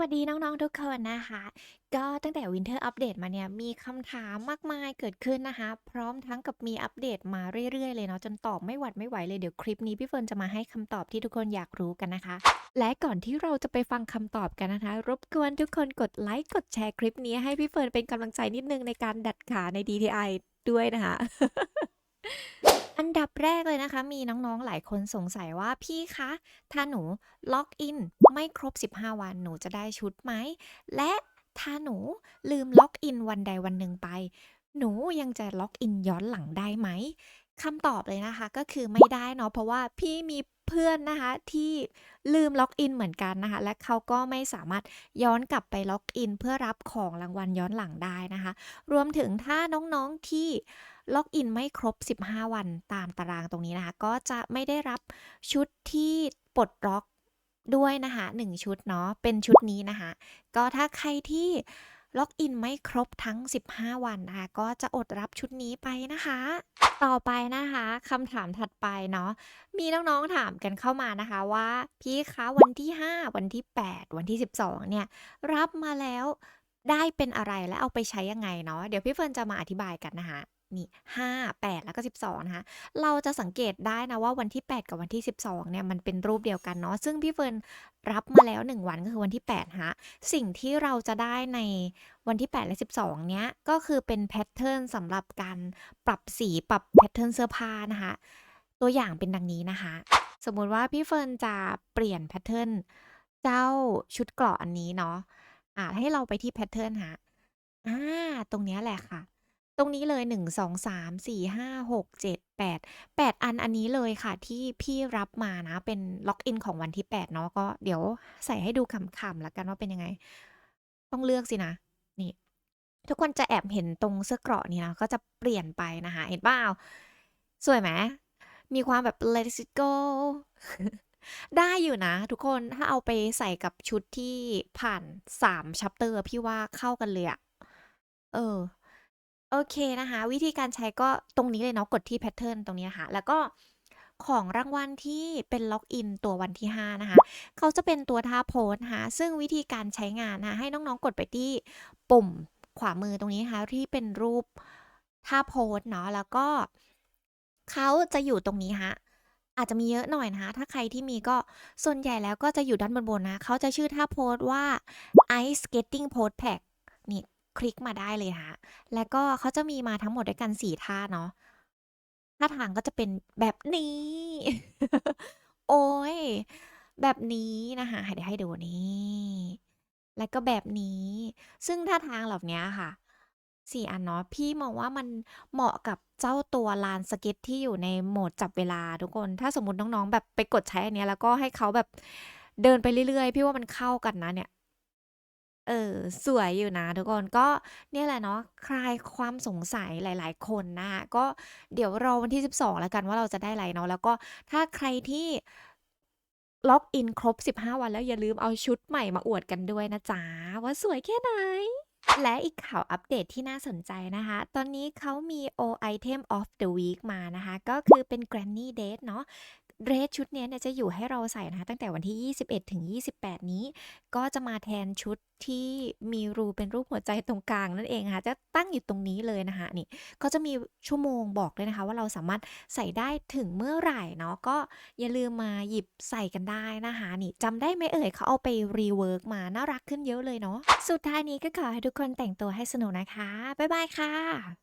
วัสดีน้องๆทุกคนนะคะ ก็ตั้งแต่ Winter Update มาเนี่ยมีคำถามมากมายเกิดขึ้นนะคะ พร้อมทั้งกับมีอัปเดตมาเรื่อยๆ เลยเนาะจนตอบไม่หวัดไม่ไหวเลยเดี๋ยวคลิปนี้พี่เฟิร์นจะมาให้คำตอบที่ทุกคนอยากรู้กันนะคะ และก่อนที่เราจะไปฟังคำตอบกันนะคะ รบกวนทุกคนกดไลค์กดแชร์คลิปนี้ให้พี่เฟิร์นเป็นกำลังใจนิดนึงในการดัดขาใน DTI ด้วยนะคะ อันดับแรกเลยนะคะ มีน้องๆ หลายคนสงสัยว่าพี่คะ ถ้าหนูล็อกอินไม่ครบ 15 วันหนูจะได้ชุดไหม และถ้าหนูลืมล็อกอินวันใดวันหนึ่งไป หนูยังจะล็อกอินย้อนหลังได้ไหม คำตอบเลยนะคะ ก็คือไม่ได้เนาะเพราะว่าพี่มีเพื่อนนะคะที่ลืมล็อกอินเหมือนกันนะคะ และเขาก็ไม่สามารถย้อนกลับไปล็อกอิน เพื่อรับของรางวัลย้อนหลังได้นะคะ รวมถึงถ้าน้องๆที่ล็อกอินไม่ครบ 15 วันตามตารางตรงนี้นะคะ ก็จะไม่ได้รับชุดที่ปลดล็อกด้วยนะคะ 1 ชุดเนาะเป็นชุดนี้นะคะ ก็ถ้าใครที่ ล็อกอินไม่ครบทั้ง 15 วันนะคะก็จะอดรับชุดนี้ไปนะคะ ต่อไปนะคะคำถามถัดไปเนาะมีน้องๆถามกันเข้ามานะคะว่า พี่คะวันที่ 5 วันที่ 8 วันที่ 12 เนี่ย รับมาแล้วได้เป็นอะไรและเอาไปใช้ยังไงเนาะเดี๋ยวพี่เฟิร์นจะมาอธิบายกันนะคะ นี่ห้าแปดแล้วก็สิบสองนะคะ เราจะสังเกตได้นะว่าวันที่8กับวันที่12เนี่ยมันเป็นรูปเดียวกันเนาะ ซึ่งพี่เฟิร์นรับมาแล้ว1วันก็คือวันที่8ฮะ สิ่งที่เราจะได้ในวันที่8และ12เนี้ยก็คือเป็นแพทเทิร์นสำหรับการปรับสีปรับแพทเทิร์นเสื้อผ้านะคะ ตัวอย่างเป็นดังนี้นะคะ สมมุติว่าพี่เฟิร์นจะเปลี่ยนแพทเทิร์นเจ้าชุดเกราะอันนี้เนาะ อ่าให้เราไปที่แพทเทิร์นฮะ อ่าตรงนี้แหละค่ะ ตรงนี้เลย 1 2 3 4 5 6 7 8 8 อันอันนี้เลยค่ะที่พี่รับมานะ เป็นล็อกอินของวันที่ 8 เนาะก็เดี๋ยวใส่ให้ดูขำๆแล้วกันว่าเป็นยังไง ต้องเลือกสินะ นี่ ทุกคนจะแอบเห็นตรงเสื้อเกราะนี่นะ ก็จะเปลี่ยนไปนะคะ เห็นเปล่าสวยไหมมีความแบบ let it go ได้อยู่นะ ทุกคนถ้าเอาไปใส่กับชุดที่ผ่าน3ชัปเตอร์พี่ว่าเข้ากันเลยอะเออ อเคนะคะ วิธีการใช้ก็ตรงนี้เลยเนาะกดที่แพทเทิร์นตรงนี้ค่ะแล้วก็ของรางวัลที่เป็นล็อกอินตัววันที่ 5 นะคะ เขาจะเป็นตัวท่าโพสนะคะซึ่งวิธีการใช้งานนะให้น้องๆกดไปที่ปุ่มขวามือตรงนี้นะคะที่เป็นรูปท่าโพสเนาะแล้วก็เขาจะอยู่ตรงนี้ฮะอาจจะมีเยอะหน่อยนะคะถ้าใครที่มีก็ส่วนใหญ่แล้วก็จะอยู่ด้านบนๆนะเขาจะชื่อท่าโพสว่า Ice Skating Pose Pack คลิกมาได้เลยค่ะแล้วก็เขาจะมีมาทั้งหมดด้วยกัน4ท่าเนาะท่าทางก็จะเป็นแบบนี้ โอ้ย แบบนี้นะคะเดี๋ยวให้ดูนี่แล้วก็แบบนี้ ซึ่งท่าทางเหล่านี้ค่ะสี่อันเนาะพี่มองว่ามันเหมาะกับเจ้าตัวลานสเก็ตที่อยู่ในโหมดจับเวลาทุกคน ถ้าสมมติน้องๆ แบบไปกดใช้อันเนี้ยแล้วก็ให้เขาแบบเดินไปเรื่อยๆ พี่ว่ามันเข้ากันนะเนี่ย เออ สวยอยู่นะทุกคน ก็เนี่ยแหละเนาะคลายความสงสัยหลาย ๆ คนนะคะก็เดี๋ยวรอวันที่ 12 แล้วกันว่าเราจะได้อะไรเนาะแล้วก็ถ้าใครที่ล็อกอินครบ 15 วันแล้วอย่าลืมเอาชุดใหม่มาอวดกันด้วยนะจ๊ะ ว่าสวยแค่ไหน และอีกข่าวอัปเดตที่น่าสนใจนะคะ ตอนนี้เขามี O Item of the Week มานะคะ ก็คือเป็น Granny Date เนาะเดรสชุดนี้เนี่ยจะอยู่ให้เราใส่นะคะ ตั้งแต่วันที่ 21 ถึง 28 นี้ ก็จะมาแทนชุดที่มีรูเป็นรูปหัวใจตรงกลางนั่นเองค่ะ จะตั้งอยู่ตรงนี้เลยนะคะนี่ก็จะมีชั่วโมงบอกเลยนะคะ ว่าเราสามารถใส่ได้ถึงเมื่อไหร่เนาะก็อย่าลืมมาหยิบใส่กันได้นะคะนี่จำได้ไหมเอ่ยเขาเอาไปรีเวิร์กมาน่ารักขึ้นเยอะเลยเนาะสุดท้ายนี้ก็ขอให้ทุกคนแต่งตัวให้สนุกนะคะ บ๊ายบายค่ะ